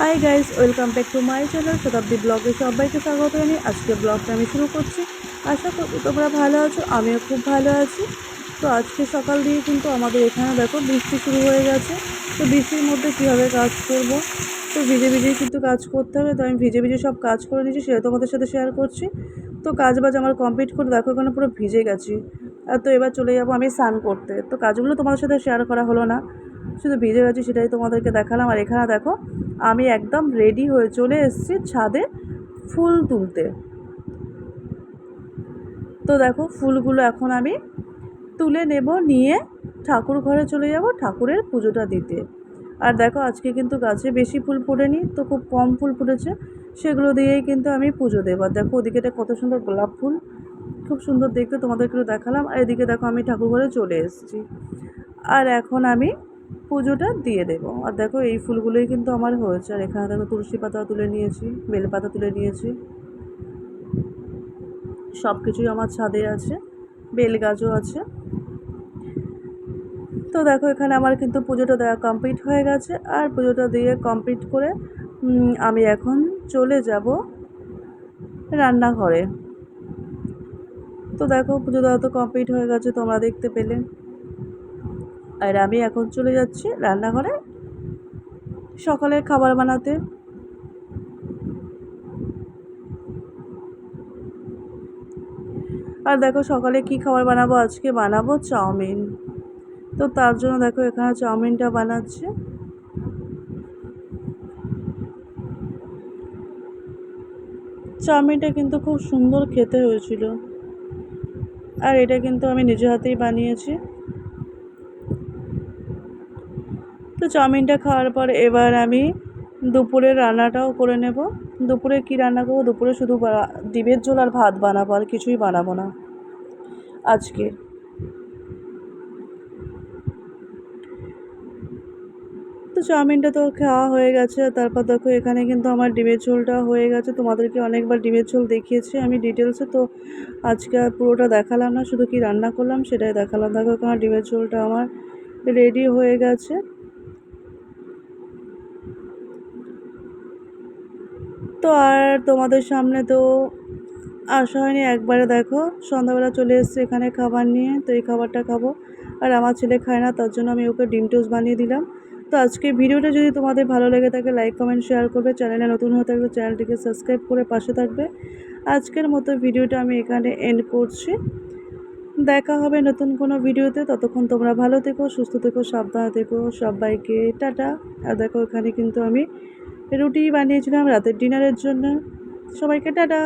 Hi guys welcome back to my channel Shatabdi ব্লগে সবাইকে স্বাগত জানিয়ে আজকে ব্লগটা আমি শুরু করছি। আশা করি তোমরা ভালো আছো, আমিও খুব ভালো আছি। তো আজকে সকাল দিয়ে কিন্তু আমাদের এখানে দেখো বৃষ্টি শুরু হয়ে গেছে। তো বৃষ্টির মধ্যে কীভাবে কাজ করব? তো ভিজে ভিজেই কিন্তু কাজ করতে হবে। তো আমি ভিজে ভিজে সব কাজ করে নিয়েছি, সেটা তোমাদের সাথে শেয়ার করছি। তো কাজ বাজ আমার কমপ্লিট করে দেখো, এখানে পুরো ভিজে গেছি। তো এবার চলে যাব আমি স্নান করতে। তো কাজগুলো তোমাদের সাথে শেয়ার করা হলো না। শুধু ভিজে গেছি সেটাই তোমাদেরকে দেখালাম। আর এখানে দেখো আমি একদম রেডি হয়ে চলে এসেছি ছাদে ফুল তুলতে। তো দেখো, ফুলগুলো এখন আমি তুলে নেব, নিয়ে ঠাকুর ঘরে চলে যাব ঠাকুরের পুজোটা দিতে। আর দেখো, আজকে কিন্তু গাছে বেশি ফুল ফোটেনি, তো খুব কম ফুল ফুটেছে, সেগুলো দিয়েই কিন্তু আমি পুজো দেবো। আর দেখো ওদিকেটা কত সুন্দর গোলাপ ফুল, খুব সুন্দর দেখতে তোমাদেরকে দেখালাম। আর এদিকে দেখো, আমি ঠাকুর ঘরে চলে এসেছি। আর এখন আমি পুজোটা দিয়ে দেবো। আর দেখো এই ফুলগুলোই কিন্তু আমার হয়েছে। আর এখানে দেখো তুলসী পাতা তুলে নিয়েছি, বেল পাতা তুলে নিয়েছি। সব কিছুই আমার ছাদে আছে, বেল গাছও আছে। তো দেখো এখানে আমার কিন্তু পুজোটা দেওয়া কমপ্লিট হয়ে গেছে। আর পুজোটা দিয়ে কমপ্লিট করে আমি এখন চলে যাব রান্নাঘরে। তো দেখো পুজো দেওয়া তো কমপ্লিট হয়ে গেছে, তোমরা দেখতে পেলে। আর আমি এখন চলে যাচ্ছি রান্নাঘরে সকালের খাবার বানাতে। আর দেখো সকালে কি খাবার বানাবো? আজকে বানাবো চাউমিন। তো তার জন্য দেখো এখানে চাউমিনটা বানাচ্ছে। চাউমিনটা কিন্তু খুব সুন্দর খেতে হয়েছিল। আর এটা কিন্তু আমি নিজে হাতেই বানিয়েছি। তো চাউমিনটা খাওয়ার পর এবার আমি দুপুরের রান্নাটাও করে নেব। দুপুরে কি রান্না করব? দুপুরে শুধু ডিমের ঝোল আর ভাত বানাবো, আর কিছুই বানাবো না। আজকে। তো চাউমিনটা তো খাওয়া হয়ে গেছে তারপর দেখো এখানে কিন্তু আমার ডিমের ঝোলটা হয়ে গেছে। তোমাদেরকে অনেকবার ডিমের ঝোল দেখিয়েছি আমি ডিটেলসে, তো আজকে আর পুরোটা দেখালাম না, শুধু কি রান্না করলাম সেটাই দেখালাম। দেখো এখানে ডিমের ঝোলটা আমার রেডি হয়ে গেছে। তো আর তোমাদের সামনে তো আসা হয়নি, একবারে দেখো। সন্ধ্যাবেলা চলে এসেছি এখানে খাবার নিয়ে, তো এই খাবারটা খাব। আর আমার ছেলে খায় না, তার জন্য আমি ওকে ডিম টোস্ট বানিয়ে দিলাম। তো আজকে ভিডিওটা যদি তোমাদের ভালো লেগে থাকে, লাইক, কমেন্ট, শেয়ার করবে। চ্যানেলে নতুন হয়ে থাকলে চ্যানেলটিকে সাবস্ক্রাইব করে পাশে থাকবে। আজকের মতো ভিডিওটা আমি এখানে এন্ড করছি। দেখা হবে নতুন কোনো ভিডিওতে। ততক্ষণ তোমরা ভালো থেকো, সুস্থ থেকো, সাবধানে থেকো সবাইকে। টাটা। আর দেখো এখানে কিন্তু আমি রুটি বানিয়েছিলাম রাতের ডিনারের জন্য। সবাইকে টাটা।